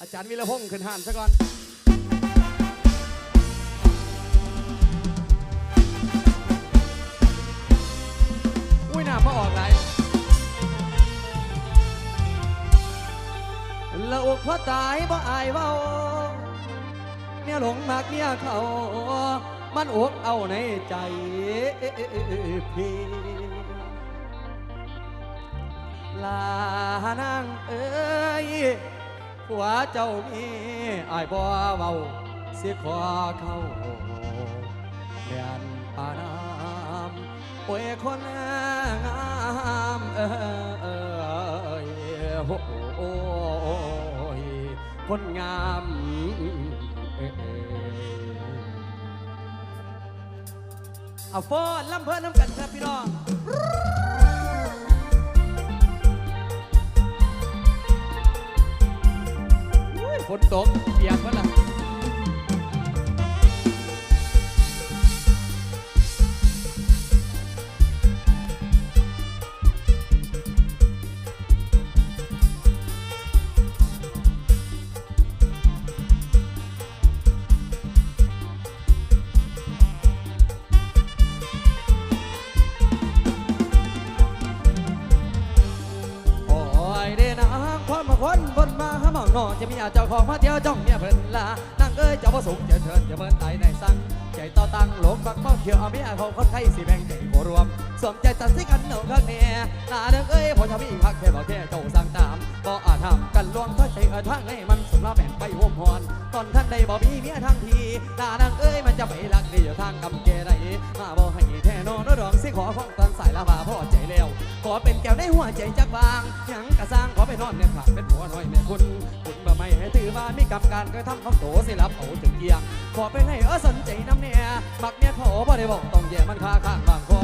อาจารย์วิรพงศ์ขึ้นหานซะก่อนอุ้ยหน้ามาออกไรละอกพอตายบ่อายเว้าเนี่ยหลงมากเนี่ยเขา มันอกเอาในใจพี่ลานางเอ้ย ผัวเจ้ามีอายบ่เว้าสิขอเข้าแม่นปาน้ำโอ้ยคนงามเอ้ยโอ้ยคนงามเอาฟอนลำเพิ่นน้ำกันครับพี่น้อง ฝนตกเปียกเมดละโมาหาหมองนอจะมีอาเจ้าของมาเที่ยวจ้องเมียเพิ่นละนั่งเอ้ยเจ้าบ่สุขจะเชิญจะเมินไตในสังใจต่อตังหลงบักเมาเขียวเอาเมียของคนไทยสิแบ่งใจโกรวมสวมใจตัดสิกันหนาข้างแน่หน้าเด้งเอ้ยพอชาวมีพักแค่บอกแค่เจ้าสั่งตามบ่อาจทำกันลวงถ้าใจเออทางให้มันสมละแบ่งไปห่วมหอนตอนท่านใดบ่มีเมียทางทีหน้าดังเอ้ยมันจะไปรักดีอยู่ทางกำแก่ใดมาบ่ให้แท้นอนดองสิขอของตอนสายละบาพ่อใจแล้วขอเป็นแก้วในหัวใจจักบางหยังกะสร้าง นอนเนี่ยขาดเป็นหัวน้อยแม่คุณคุณบ่ไม่ให้ถือว่ามีกรรมการก็ทำคำโตสิรับเอาถึงเกียงขอไปให้เออสนใจน้ำเนี่ยมักเนี่ยขาบ่ได้บอกต้องแย่มันคาข้างบางคอ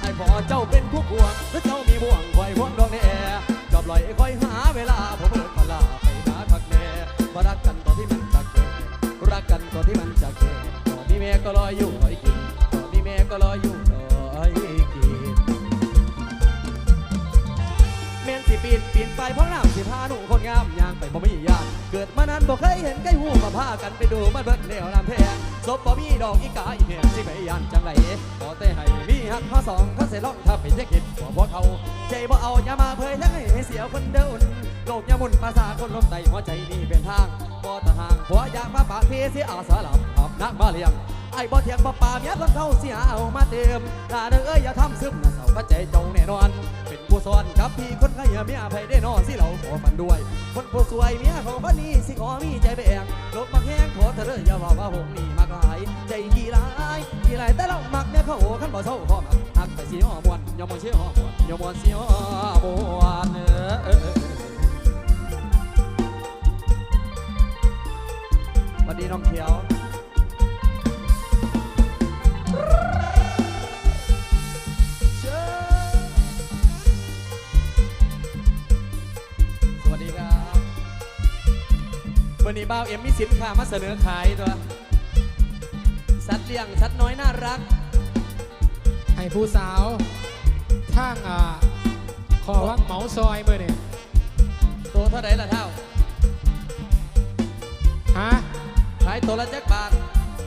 ไอ้พอเจ้าเป็นผู้พวงหรือเจ้ามีบ่วงคอยพวงดวงในแอร์จอบลอยคอยหาเวลาผมเปิดพลาไปหาทักแน่มารักกันตอนที่มันจะเกิดรักกันตอนที่มันจะเกิดตอนนี้แม่ก็รออยู่รอยกินตอนนี้แม่ก็รออยู่ บ่มียานเกิดมานานบ่เคยเห็นไก่หูมาพากันไปดูมันเบิดแล้วน้ำแพงศพบ่มีดอกอีกาอีแหงสิไปยานจังไรขอแต่ให้มีหักข้อสองข้อเสล่องถ้าเป็นเทคนิคบ่พอเขา ใจบ่เอาอย่ามาเผยทั้งให้เสียคนเดินโลกยามุนมาสาคนลมไตหัวใจนี่เป็นทางบ่ตะห่างผัวอยากมาปากเพเสียอาสาหลับอาบนักมาเลี้ยงไอ้บ่เถียงบ่ป่าเมียคนเขาเสียเอามาเติมถ้าเด้อเอ้ยอย่าทำซึมนะเสาก็ใจจงแน่นอนเป็น ผู้สอนกับพี่คนไข้เมียไผได้นอนสิเราขอมันด้วย คนผู้สวยเมียของคนนี้สิขอมีใจแบ่งลบมาแห้งขอเธอเด้ออย่าว่าว่าผมนี่มากหลาย ใจกี่หลายกี่หลายแต่เรามักเนี่ยเขาโอ้ขันบ่เศร้าพอมักหักไปสิหอมวนยอมมวนสิหอมวนยอมมวนสิหอมวนเออเออเออวัสดีน้องเขียว วันนี้บ่าวเอ็มมีสินค้ามาเสนอขายตัว สัตว์เลี้ยงสัตว์น้อยน่ารัก ให้ผู้สาวทางอ่าขอวังเหมาซอยเมื่อนี่ตัวเท่าไหร่ละเท่า ฮะ ขายตัวละจักบาท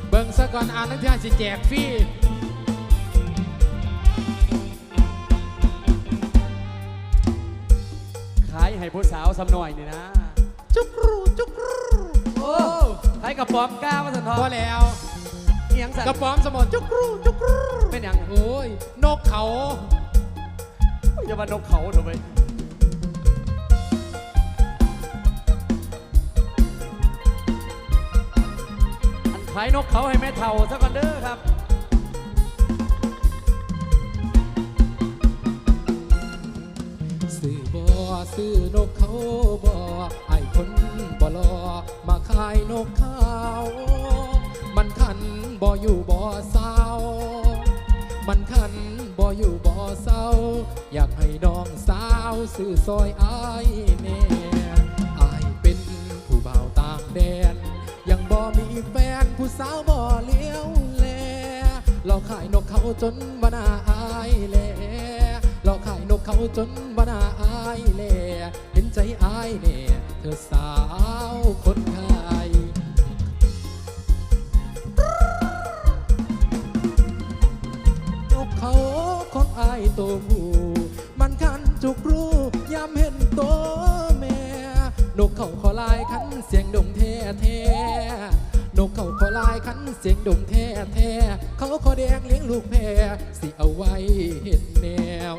เบิ่งซะก่อนอ่านทั้งที่สิแจกฟรีขายให้ผู้สาวสำหน่อยนี่นะ จุกรูจุกรูโอ้ขาย กระป๋อมก้าวมาสันทอพอนแล้วเอียงสันกระป๋อมสมอนจุกรูจุกรูเป็นอย่างโอ้ยนกเขาอย่ามานกเขาเถอะไปอันขายนกเขาให้แม่เท่าซะก่อนเด้อครับซื้อบ่ซื้อนกเขาบ่ไอ้คนบ่รอมา ขายนกเขามันขันบ่อยู่บ่เศร้า มันขันบ่อยู่บ่เศร้า อยากให้น้องสาวซื้อซอยอายแน่อายเป็นผู้บ่าวต่างแดน ยังบ่มีแฟนผู้สาวบ่เลี้ยวแลเราขายนกเขาจนบนาอายแลเราขายนกเขาจนบนาอายแลเห็น ใจอายแน่เธอสาวคนไทยนกเขาของอายตัวผู้มันคันจุกรูยามเห็นตัวแม่นกเขาขอลายคันเสียงดงแท้แท้นกเขาขอลายคันเสียงดงแท้แท้เขาขอแดงเลี้ยงลูกแพรสิเอาไว้เห็นแนว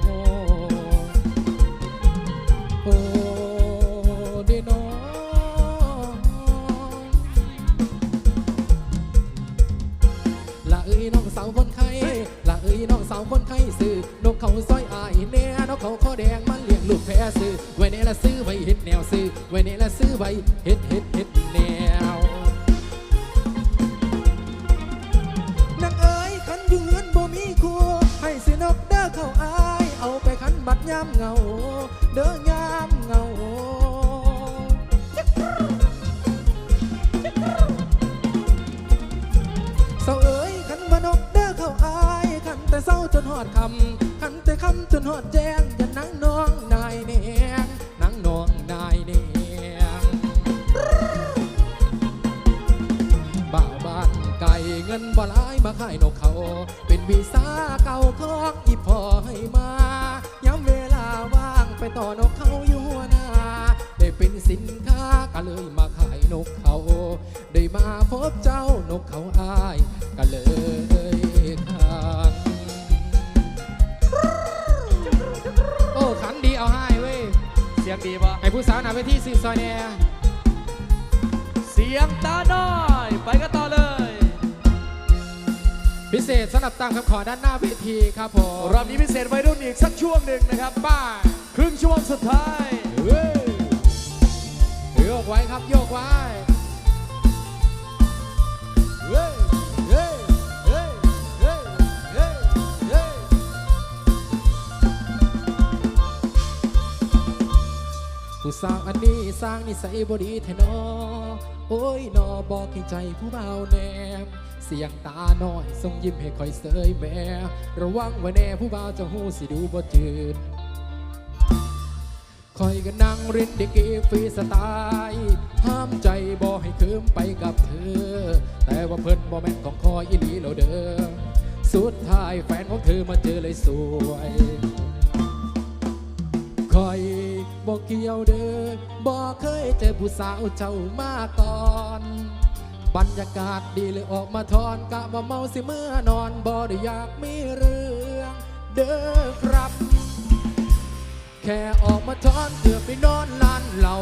สาวคนไข้ละเอ้ยน้องสาวคนไข้ซื้อนกเขาซอยอายแน่นกเขาคอแดงมันเลี้ยงลูกแพ้ซื้อไว้ในละซื้อไว้เฮ็ดแนวซื้อไว้ในละซื้อไว้เฮ็ดเฮ็ดเฮ็ดแนวนางเอ้ยคันอยู่เงินบ่มีครูให้สินกเด้อเขาอาย เอาไปคันบัดยามเงา เด้อยามเงา จนหอดแจ้งอย่านั่งน้องนายเนียงนั่งน้องนายเนียงบ่าวบ้านไก่เงินบ่หลายมาขายนกเขา เป็นวีซ่าเก่าของอีพอให้มาย้ำเวลาว่างไปต่อนกเขาอยู่หัวนาได้เป็นสินค้าก็เลยมาขายนกเขา ได้มาพบเจ้านกเขาอายก็เลย ยงดีปะไอ้ผู้สาวหน้าเวทีสื่อซอยแน่เสียงตาน้อย ไปกันต่อเลย พิเศษสำหรับตามคำขอด้านหน้าเวทีครับผมรอบนี้พิเศษวัยรุ่นอีกสักช่วงหนึ่งนะครับป้าครึ่งชั่วโมงสุดท้ายเว้ยโยกไว้ครับโยกไว้เฮ้ย ผู้สาวอันนี้สร้างนิสัยบดีแทนอโอ้ยนอบอกให้ใจผู้เบาแนม เสียงตาหน่อยส่งยิ้มให้คอยเสยแม่ระวังไว้แน่ผู้เบาจะหูสิดูบ่จืดคอยก็นั่งรินเด็กเกฟรีสไตล์ห้ามใจบ่ให้คืมไปกับเธอ แต่ว่าเพิ่นบ่แม่นของคอยอีหลีเราเดิมสุดท้ายแฟนของเธอมาเจอเลยสวยคอย บอกเกี่ยวเด้อบอกเคยเจอผู้สาวเจ้ามาก่อน บรรยากาศดีเลยออกมาทอนกะว่าเมาสิเมื่อนอนบ่ได้อยากมีเรื่องเด้อครับ แค่ออกมาทอนเกือบไปนอนลานเหล่า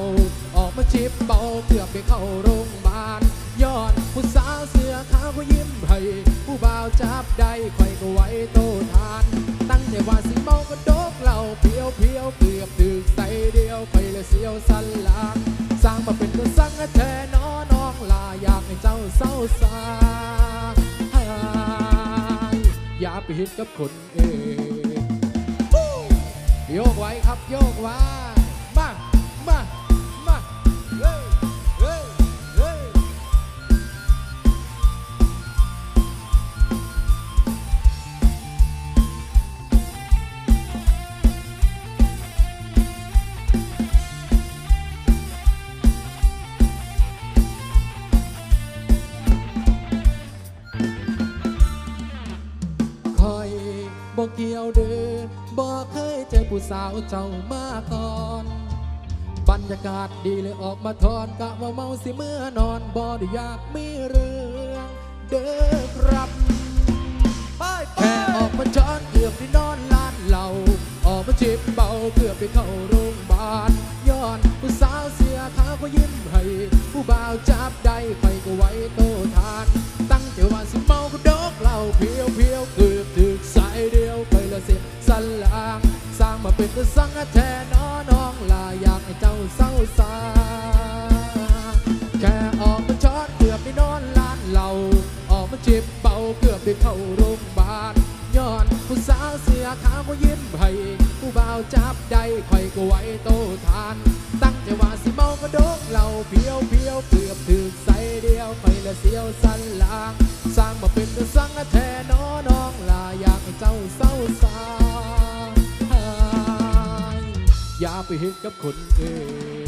ออกมาชิบเบาเกือบไปเข้าโรงพยาบาลย้อนผู้สาวเสือขาวก็ยิ้มให้ ผู้บ่าวจับได้คอยก็ไว้โตทาน ตั้งแต่ว่าสิเมาก็โดกเหล่าเพียวเพียวเกือบถึก ฮิตกับคนเองโยกไว้ครับโยกไว้ บอกเกี่ยวเด้อบอกเคยเจอผู้สาวเจ้ามาก่อน บรรยากาศดีเลยออกมาทอนกะว่าเมาสิเมื่อนอนบอดอยากมีเรื่องเด้อครับแค่ออกมาจอนเกือบได้นอนลานเหล่าออกมาจิบเบาเกือบไปเข้าโร สังแทนอน้องลาอยากให้เจ้าเศร้าสา แค่ออกมาช็อตเกือบไปนอนลานเหล่า ออกมาจิบเบาเกือบไปเข้าโรงพยาบาลย้อนผู้สาวเสียขาวก็ยิ้มให้ผู้บ่าวจับได้คอย เห็นกับคนอื่น